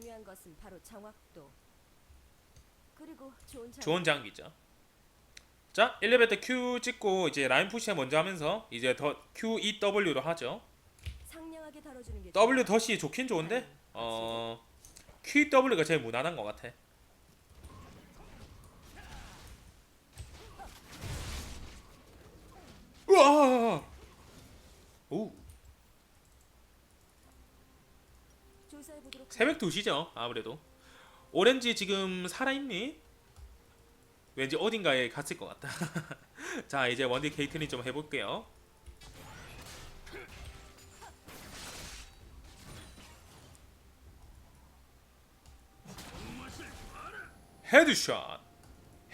중요한 것은 바로 정확도. 그리고 좋은 장. 좋은 장비죠. 자, 1레벨 Q 찍고 이제 라인 푸시 먼저 하면서 이제 더 Q E W로 하죠. 상냥하게 다뤄주는 게 W 덫이 좋긴 좋은데 어 Q W가 제일 무난한 것 같아. 우와! 오 조사해 보도록. 새벽 2시죠 아무래도. 오렌지 지금 살아있니? 왠지 어딘가에 갔을 것 같다. 자 이제 원딜 케이트린 좀 해볼게요. 헤드샷!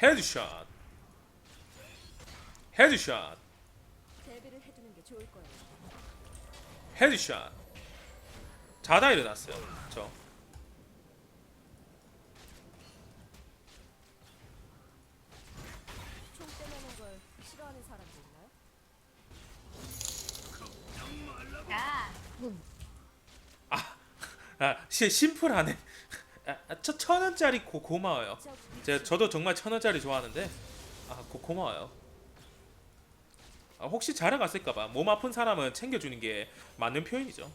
헤드샷! 헤드샷. 헤드샷! 자다 일어났어요. 저 아, 시, 심플하네. 아, 아, 저, 천 원짜리 고, 고마워요. 저제 저도 정말 천 원짜리 좋아하는데, 아, 고, 고마워요. 아, 혹시 자랑갔을까봐 몸 아픈 사람은 챙겨주는 게 맞는 표현이죠.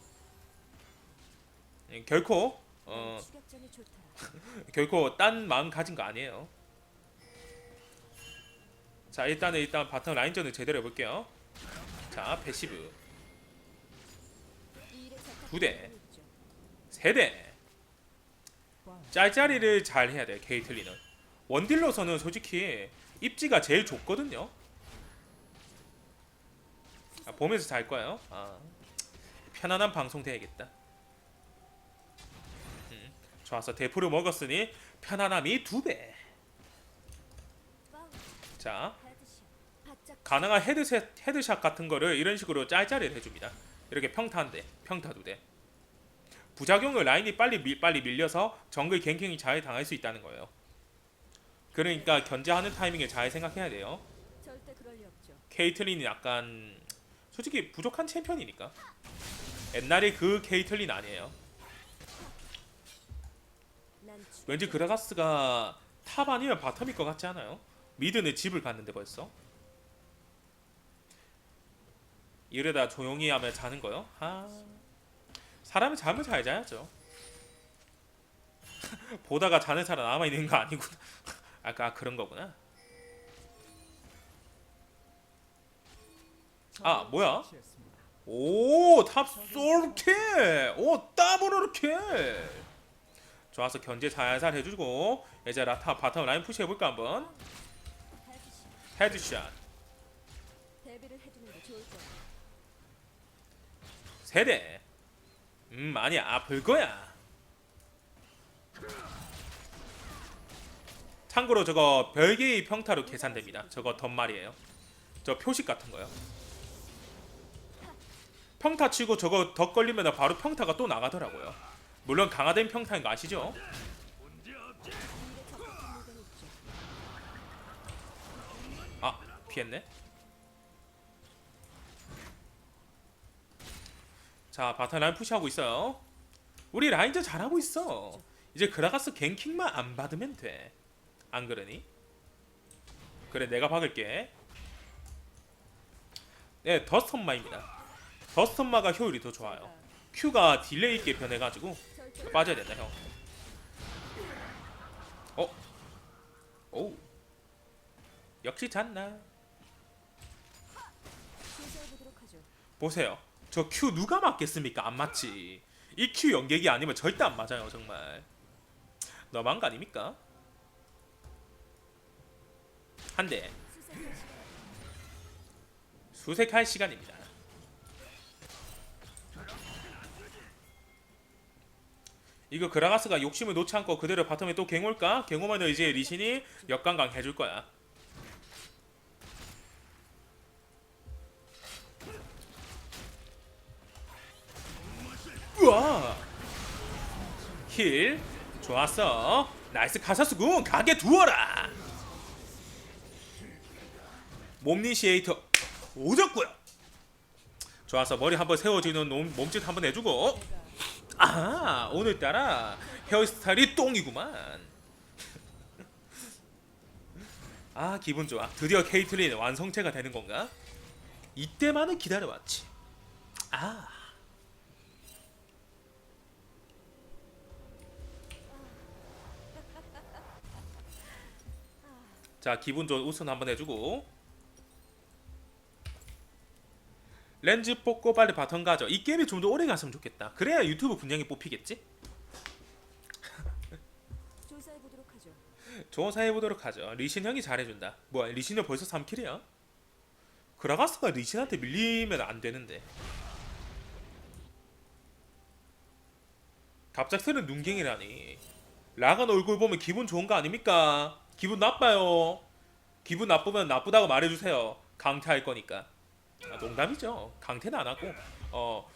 예, 결코 어. 결코 딴 마음 가진 거 아니에요. 자 일단은 일단 바텀 라인전을 제대로 해볼게요. 자 패시브 두 대. 세대. 짤짤이를 잘 해야 돼 케이틀리는. 원딜로서는 솔직히 입지가 제일 좋거든요. 아, 보면서 잘 거예요. 아, 편안한 방송 돼야겠다. 음, 좋았어 대포를 먹었으니 편안함이. 헤드샷. 바짝 가능한 헤드셋, 헤드샷 같은 거를 이런 식으로 짤짤이를 해줍니다. 이렇게 평타 한대 평타 두대 부작용을 라인이 빨리 밀, 빨리 밀려서 정글 갱킹이 잘 당할 수 있다는 거예요. 그러니까 견제하는 타이밍을 잘 생각해야 돼요. 케이틀린이 약간 솔직히 부족한 챔피언이니까 옛날에 그 케이틀린 아니에요. 왠지 그라가스가 탑 아니면 바텀일 것 같지 않아요? 미드는 집을 갔는데 벌써 이러다 조용히 하면 자는 거요? 아 사람은 잠을 잘 자야죠. 보다가 자는 사람 남아 있는 거 아니구나. 아까 그런 거구나. 아 뭐야? 오 탑솔캐 오 더블로 캐 좋아서 견제 살살 해주고 이제 라타 바텀 라인 푸시 해볼까 한번 헤드샷. 세대 음 많이 아플 거야. 참고로 저거 별개의 평타로 계산됩니다. 저거 덧말이에요. 저 표식 같은 거요. 평타 치고 저거 덧 걸리면 바로 평타가 또 나가더라고요. 물론 강화된 평타인 거 아시죠? 아 피했네 자 바텀 라인 푸시하고 있어요 우리 라인저 잘하고 있어 이제 그라가스 갱킹만 안 받으면 돼안 그러니? 그래 내가 박을게 네 더스턴마입니다 더스턴마가 효율이 더 좋아요 Q가 딜레이 있게 변해가지고 빠져야 된다 형 어? 오 역시 잤나. 보세요. 저 Q 누가 맞겠습니까? 안 맞지. 이 Q 연객이 아니면 절대 안 맞아요, 정말. 너무한 거 아닙니까? 한 대. 수색할 시간. 수색할 시간입니다. 이거 그라가스가 욕심을 놓지 않고 그대로 바텀에 또 갱올까? 갱오면 이제 리신이 역강강 해줄 거야. 우와! 힐 좋았어. 나이스 카사스군 가게 두어라. 몸니시에이터 오졌고요. 좋았어 머리 한번 세워주는 몸, 몸짓 한번 해주고 아 오늘따라 헤어스타일이 똥이구만. 아 기분 좋아. 드디어 케이틀린 완성체가 되는 건가? 이때만은 기다려왔지. 아. 자 기분 좋은 웃음 한번 해주고 렌즈 뽑고 빨리 바텀 가죠. 이 게임이 좀 더 오래 갔으면 좋겠다. 그래야 유튜브 분량이 뽑히겠지? 조사해 보도록 하죠. 조사해 보도록 하죠. 리신 형이 잘해준다. 뭐야 리신 형 벌써 3킬이야? 그라가스가 리신한테 밀리면 안 되는데. 갑작스런 눈갱이라니. 라간 얼굴 보면 기분 좋은 거 아닙니까? 기분 나빠요. 기분 나쁘면 나쁘다고 말해주세요. 강퇴할 거니까. 아, 농담이죠. 강퇴는 안 하고 어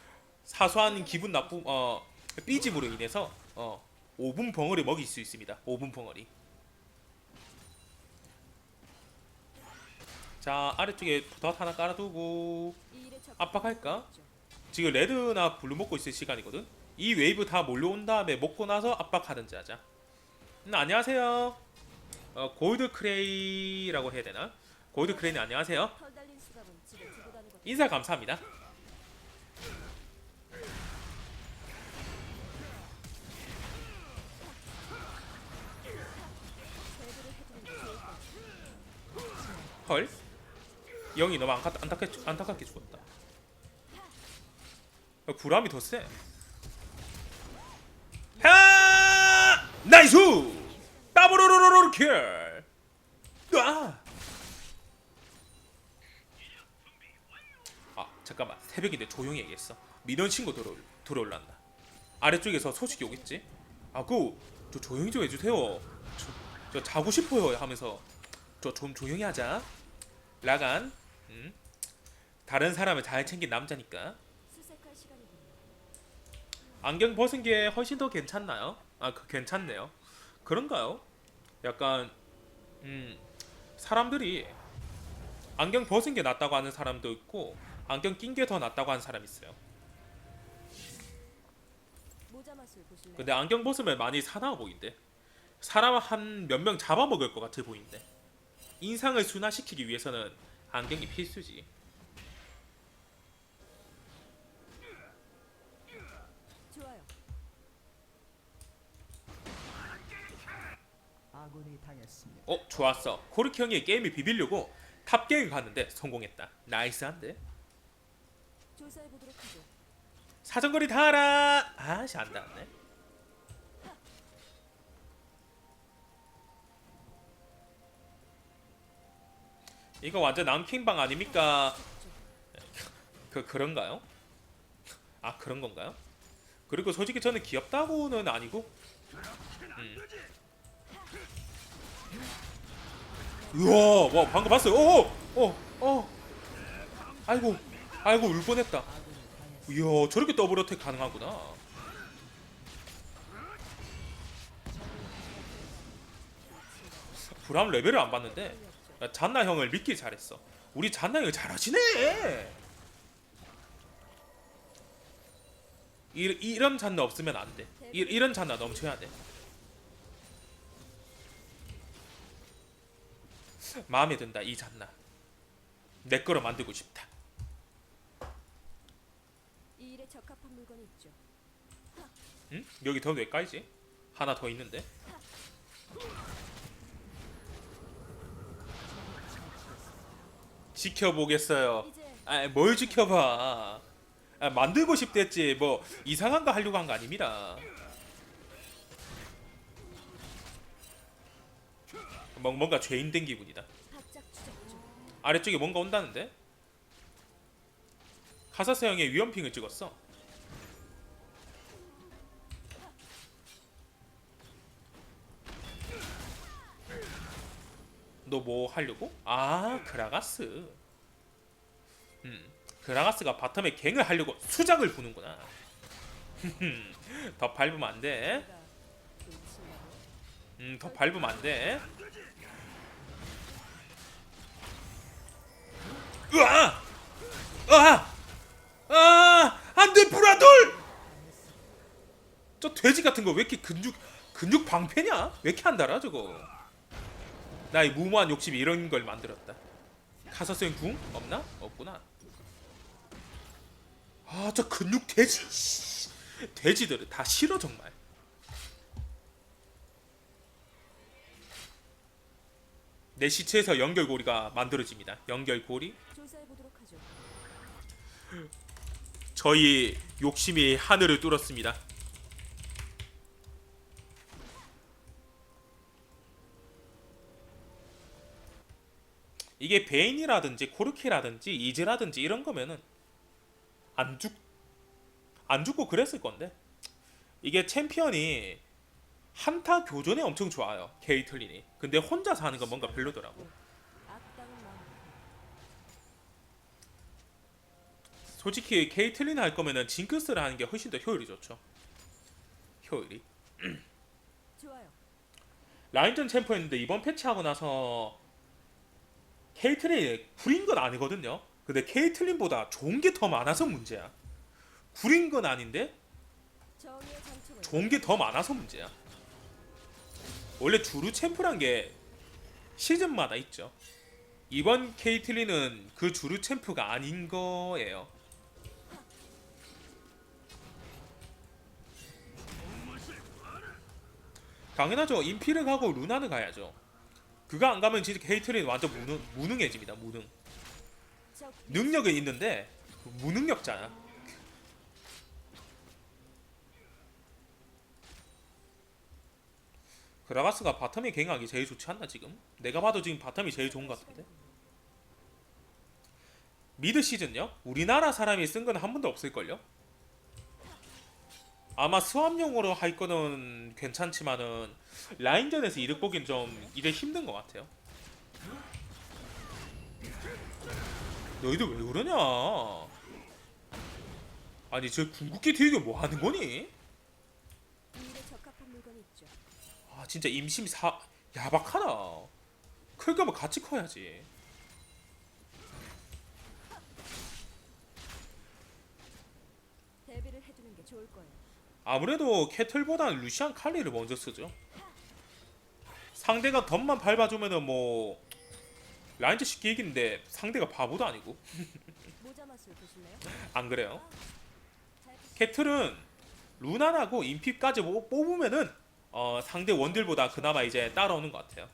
사소한 기분 나쁨 어 삐짐으로 인해서 어 5분 벙어리 먹일 수 있습니다. 5분 벙어리. 자 아래쪽에 부탁 하나 깔아두고 압박할까? 지금 레드나 블루 먹고 있을 시간이거든. 이 웨이브 다 몰려온 다음에 먹고 나서 압박하든지 하자. 음, 안녕하세요. 어, 골드 크레이라고 해야 되나? 골드 크레이님 안녕하세요. 인사 감사합니다. 헐. 영이 너무 안타, 안타깝게, 안타깝게 죽었다. 어, 구람이 더 세. 하! 나이스! 더블로로로로 킬! 아! 아 잠깐만 새벽인데 조용히 얘기했어. 민원 신고 들어 들어올란다. 아래쪽에서 소식이 오겠지? 아그저 조용히 좀 해주세요. 저, 저 자고 싶어요 하면서 저 좀 조용히 하자. 라간, 음? 다른 사람을 잘 챙긴 남자니까. 안경 벗은 게 훨씬 더 괜찮나요? 아, 그, 괜찮네요. 그런가요? 약간 음 사람들이 안경 벗은 게 낫다고 하는 사람도 있고 안경 낀 게 더 낫다고 하는 사람 있어요. 근데 안경 벗으면 많이 사나워 보인대. 사람 한 몇 명 잡아먹을 것 같아 보인대. 인상을 순화시키기 위해서는 안경이 필수지. 어 좋았어. 코르키 형이 게임을 비비려고 탑게임 갔는데 성공했다. 나이스한데. 조사해 보도록 하죠. 사정거리 다 알아. 아씨 안 닿았네. 이거 완전 남킹방 아닙니까? 그 그런가요? 아 그런 건가요? 그리고 솔직히 저는 귀엽다고는 아니고. 음. 우와 와 방금 봤어요. 어어 어. 아이고 아이고 울 뻔했다. 이야 저렇게 더블 어택 가능하구나. 브람 레벨을 안 봤는데 야, 잔나 형을 믿길 잘했어. 우리 잔나 형이 잘하시네! 이, 이런 잔나 없으면 안돼. 이런 잔나 넘쳐야 돼 마음에 든다 이 잔나 내 거로 만들고 싶다 이 일에 적합한 물건이 있죠. 응? 여기 더 왜 까이지? 하나 더 있는데. 지켜보겠어요. 이제 아, 뭘 지켜봐. 아, 만들고 싶댔지. 뭐 이상한 거 하려고 한 거 아닙니다. 뭔- 뭔가 죄인 된 기분이다. 아래쪽에 뭔가 온다는데? 카사스 형의 위험핑을 찍었어. 너 뭐 하려고? 아 그라가스. 음 그라가스가 바텀에 갱을 하려고 수작을 부는구나. 더 밟으면 안 돼. 내가 놓치려고. 음, 더 밟으면 안 돼. 으아! 으아! 아! 안 돼, 브라돌! 저 돼지 같은 거 왜 이렇게 근육 근육 방패냐? 왜 이렇게 안 달아 저거? 나의 무모한 욕심이 이런 걸 만들었다. 카서스엔 궁 없나? 없구나. 아 저 근육 돼지 씨. 돼지들은 다 싫어 정말. 내 시체에서 연결고리가 만들어집니다. 연결고리. 저희 욕심이 하늘을 뚫었습니다. 이게 베인이라든지 코르키라든지 이즈라든지 이런 거면은 안 죽, 안 죽고 그랬을 건데. 이게 챔피언이 한타 교전에 엄청 좋아요 케이틀린이. 근데 혼자서 하는 건 뭔가 별로더라고 악당은 마음. 솔직히 케이틀린 할 거면은 징크스를 하는 게 훨씬 더 효율이 좋죠 효율이. 라인전 챔프였는데 이번 패치하고 나서 케이틀린이 구린 건 아니거든요. 근데 케이틀린보다 좋은 게 더 많아서 문제야. 구린 건 아닌데 좋은 게 더 많아서 문제야. 원래 주루 챔프란 게 시즌마다 있죠. 이번 케이틀린은 그 주루 챔프가 아닌 거예요. 당연하죠. 인피를 가고 루나를 가야죠. 그거 안 가면 진짜 케이틀린 완전 무능, 무능해집니다. 무능. 적 능력은 있는데 무능력자야. 그라가스가 바텀에 갱하기 제일 좋지 않나 지금? 내가 봐도 지금 바텀이 제일 좋은 것 같은데. 미드 시즌요? 우리나라 사람이 쓴 건 한 번도 없을걸요? 아마 수압용으로 할 거는 괜찮지만은 라인전에서 이득 보긴 좀 이래 힘든 것 같아요. 너희들 왜 그러냐? 아니 저 궁극기 뒤에 뭐 하는 거니? 아 진짜 임심 사 야박하다. 클 거면 같이 커야지. 대비를 해두는 게 좋을 거예요. 아무래도 캐틀보다는 루시안 칼리를 먼저 쓰죠. 상대가 덤만 밟아주면은 뭐 라인즈 쉽게 이기는데 상대가 바보도 아니고? 안 그래요? 캐틀은 루나라고 인피까지 뭐 뽑으면은 어, 상대 원딜보다 그나마 이제 따라오는 것 같아요.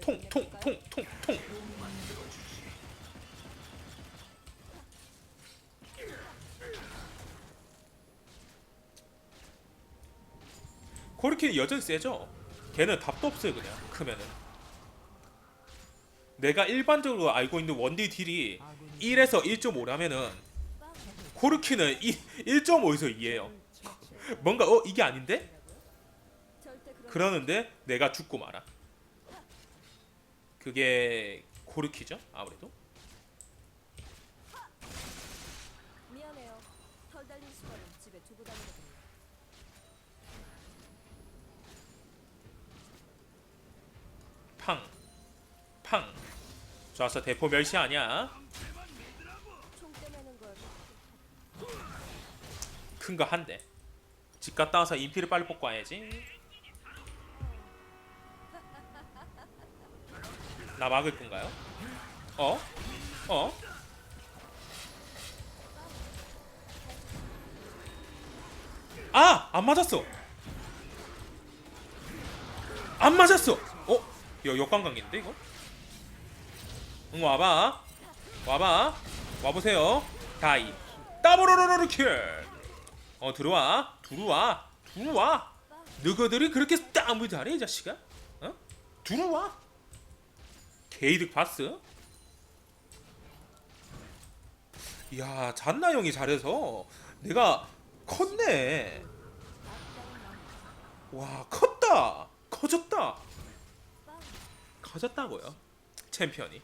통 통? 통 통 통. 코르키는 여전 세죠. 걔는 답도 없어요 그냥 크면은. 내가 일반적으로 알고 있는 원딜 딜이 1에서 1.5라면은 빵! 코르키는 1.5에서 2예요. 뭔가 어 이게 아닌데? 그러는데 내가 죽고 말아. 그게 코르키죠 아무래도. 미안해요. 털 달린 수건은 집에 두고 다니거든요. 팡, 팡. 좋았어 대포 멸시 아니야? 큰 거 한 대. 집 갔다 와서 인피를 빨리 뽑고 와야지. 나 막을 건가요? 어? 어? 아! 안 맞았어! 안 맞았어! 어? 이거 역관광인데 이거? 응 와봐 와봐 와보세요 다이 더블로로로 킬! 어 들어와 들어와 들어와 너희들이 그렇게 땀을 잘해 이 자식아? 어? 들어와 게이득 봤어? 이야 잔나 형이 잘해서 내가 컸네. 와 컸다 커졌다 빵! 커졌다고요 챔피언이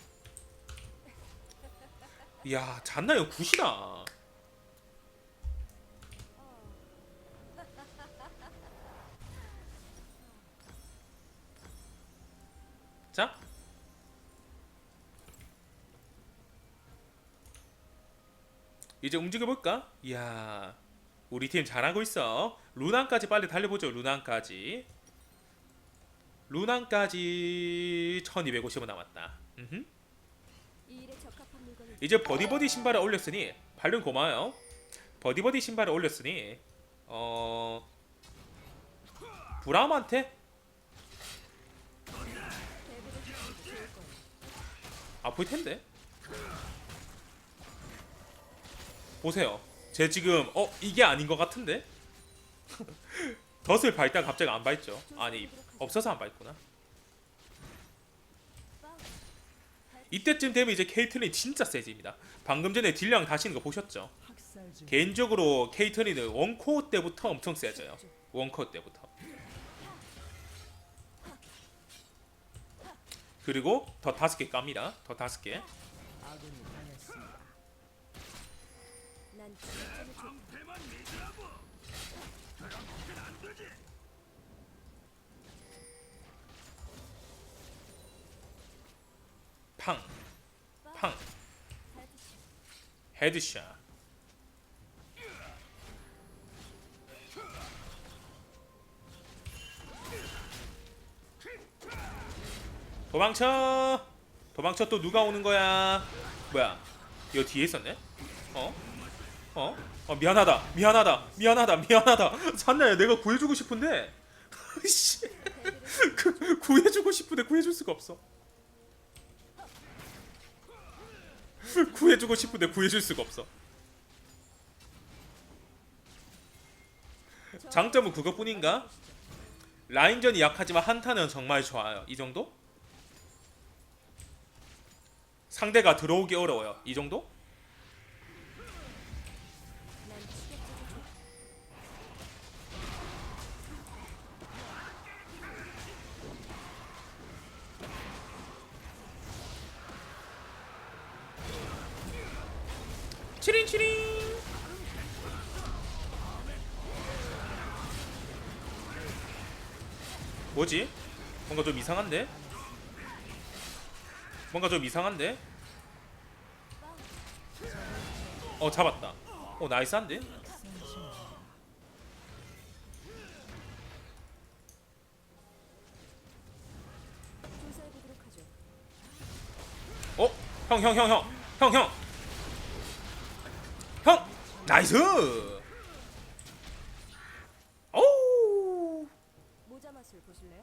이야 잔나 형 굿이다 어. 자 이제 움직여 볼까? 이야, 우리 팀 잘하고 있어. 루난까지 빨리 달려보죠. 루난까지. 루난까지 1250원 남았다. 음흠. 이 이제 버디버디 신발을 올렸으니 발른 고마워요. 버디버디 신발을 올렸으니 어 브라움한테. 아플 텐데. 보세요. 제 지금 어 이게 아닌 것 같은데. 덫을 밟다 갑자기 안 밟죠. 아니 없어서 안 밟구나. 이때쯤 되면 이제 케이틀린 진짜 세집니다. 방금 전에 딜량 다시는 거 보셨죠? 개인적으로 케이틀린은 원코어 때부터 엄청 세져요. 원코어 때부터. 그리고 더 다섯 개 깝니다. 더 다섯 개. 팡, 팡, 헤드샷. 도망쳐! 도망쳐 또 누가 오는 거야? 뭐야? 이거 뒤에 있었네? 어? 어? 어 미안하다 미안하다 미안하다 미안하다 산나야 내가 구해주고 싶은데 씨 그, 구해주고 싶은데 구해줄 수가 없어 구해주고 싶은데 구해줄 수가 없어 장점은 그것뿐인가? 라인전이 약하지만 한타는 정말 좋아요 이 정도? 상대가 들어오기 어려워요 이 정도? 이상한데? 뭔가 좀 이상한데? 어 잡았다 어 나이스한데? 어? 형 형 형 형 형 형 형! 나이스! 오우 모자 맛을 보실래요?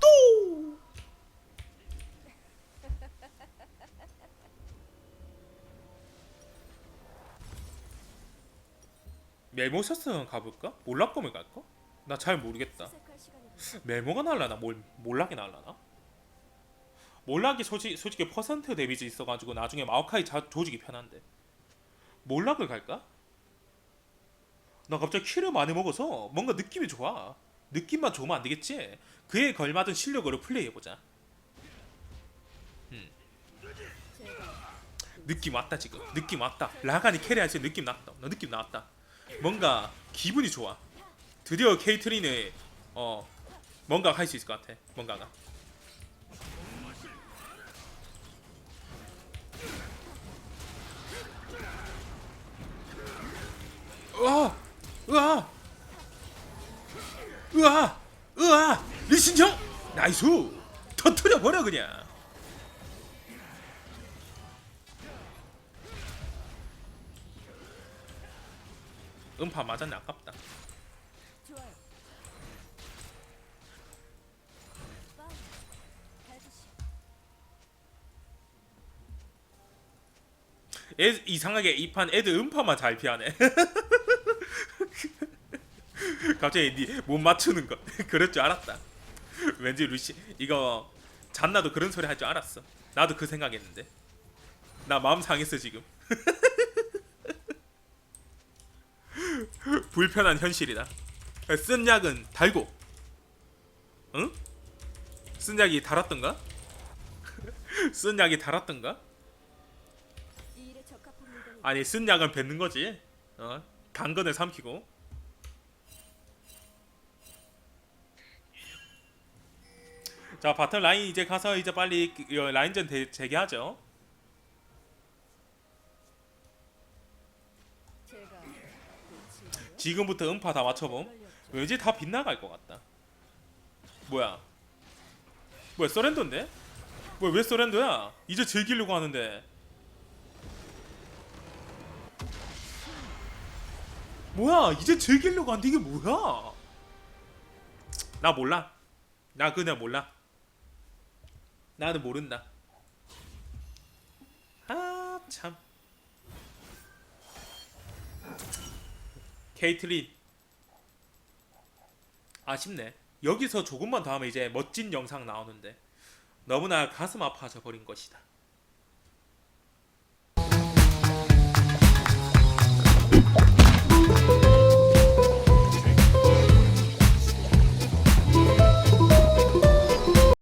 또! 멜모셔스 가볼까? 몰락검을 갈까? 나 잘 모르겠다. 멜모가 날라나? 몰, 몰락이 날라나? 몰락이 솔직히, 솔직히 퍼센트 데미지 있어가지고 나중에 마오카이 자, 조직이 편한데 몰락을 갈까? 나 갑자기 키를 많이 먹어서 뭔가 느낌이 좋아 느낌만 좋으면 안 되겠지 그에 걸맞은 실력으로 플레이해보자 제가 느낌 왔다 지금 느낌 왔다 라간이 캐리할 수 느낌 났다 나 느낌 나왔다 뭔가 기분이 좋아. 드디어 케이트린의 어 뭔가 할 수 있을 것 같아. 뭔가가. 으아! 으아! 으아! 으아! 리신정! 나이스! 터트려 버려 그냥 음파 맞았네 아깝다. 애, 이상하게 이 판 애들 음파만 잘 피하네. 갑자기 니 못 맞추는 거. 그럴 줄 알았다. 왠지 루시 이거 잔나도 그런 소리 할 줄 알았어. 나도 그 생각했는데. 나 마음 상했어 지금 불편한 현실이다 쓴 약은 달고 응? 쓴 약이 달았던가? 쓴 약이 달았던가? 아니 쓴 약은 뱉는 거지. 어? 강건을 삼키고. 자 바텀 라인 이제 가서 이제 빨리 그- 어, 라인전 대, 재개하죠. 지금부터 음파 다 맞춰봄. 왠지 다 빗나갈 것 같다. 뭐야? 뭐야 서렌더인데? 뭐야 왜 서렌더야? 이제 즐기려고 하는데. 뭐야 이제 즐기려고 하는데 이게 뭐야? 나 몰라. 나 그냥 몰라. 나는 모른다. 아 참. 케이틀린 아쉽네. 여기서 조금만 더 하면 이제 멋진 영상 나오는데 너무나 가슴 아파져 버린 것이다.